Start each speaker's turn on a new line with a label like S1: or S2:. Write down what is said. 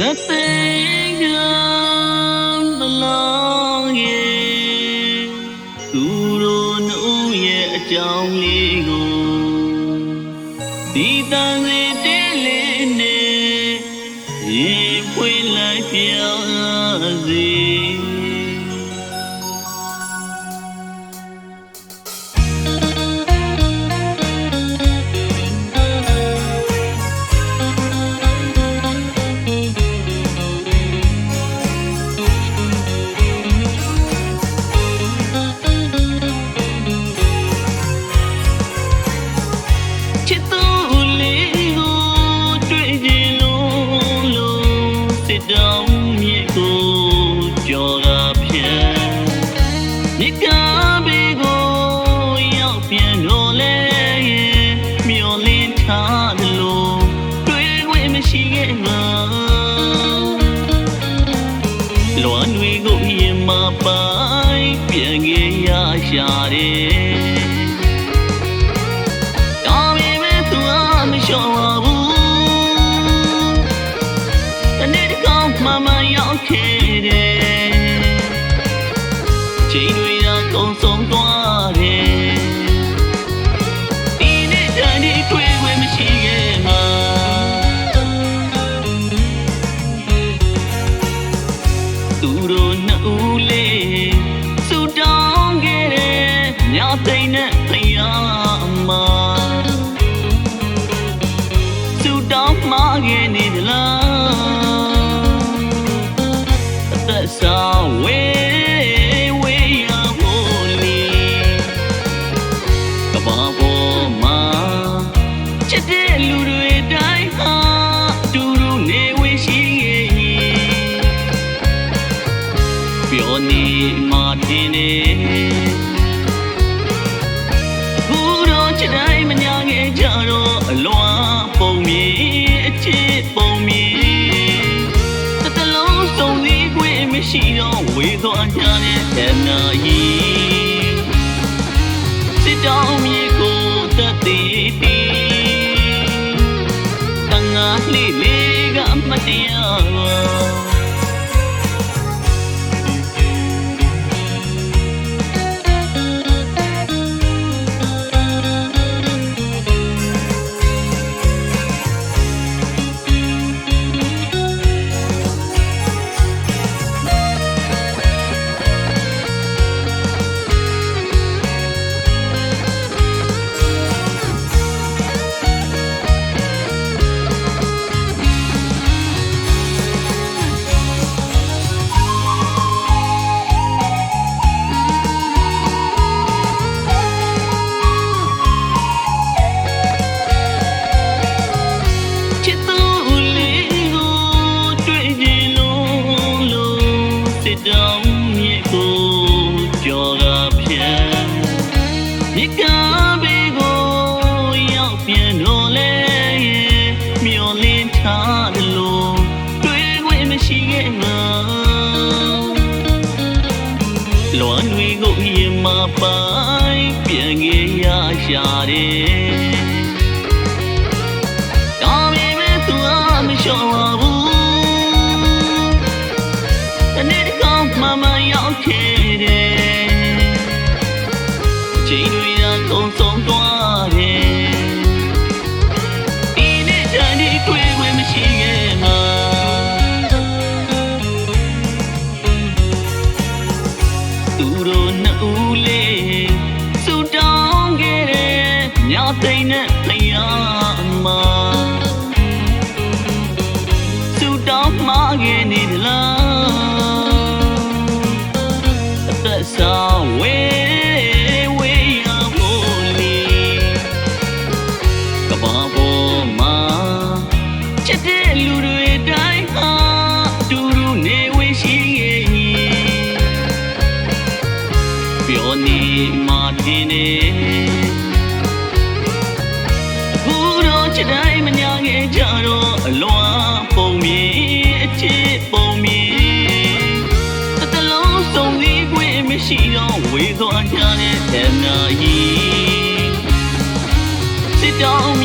S1: The thing I'm belong သူတို့နှုတ်ရဲ့အကြောင်းလေးကိုဒီတန်စီတဲ တော့လေမျောလင်းထားတယ်လို့တွေ့ခွင့်မရှိခဲ့မှာလွန်တွေကိုရင်မပိုင်ပြန်ခဲ့ရရှာတယ်ဒါပေမဲ့သူအမလျှော့ပါဘူးတနေ့တစ်ခေါက်မှမရောက်ခဲ့တယ် သိမ့်နဲ့ဖယားမစူတောင်းမခဲ့နေသလားအသက်ဆောင်ဝေးဝေးရဖို့လီကဘာပေါ်မှာချစ်တဲ့လူတွေတိုင်းဟာတူတူနေဝေးရှိရဲ့ပြောနေမှတင်နေ အလွန်ပုံမြေအချစ်ပုံမြေတစ်တလုံးစုံစည်းခွင့်မရှိတော့ဝေသွားကြတဲ့တနာကြီးစစ်တောင်းမြေကိုတတ်သေးသေးတန်ငါလေးလေးကမတရား စစ်တောင်းမြေကိုကြော်တာဖြန်မြေကားဘေးကိုရောက်ပြန်တော့လေမျောလင်းထားတယ်လို့တွေ့ခွင့်မရှိခဲ့မှာလွန်တွေကိုရင်မပိုင်ပြန်ခဲ့ရရှာတယ် ပြောနေမှတင်နေအခုတော့ချစ်တိုင်းမညာငယ်ကြတော့အလွန်ပုံမြင်အချစ်ပုံမြင်အတလုံးစုံစည်းခွင့်မရှိတော့ဝေသွားကြတဲ့တဏှာကြီးစစ်တောင်း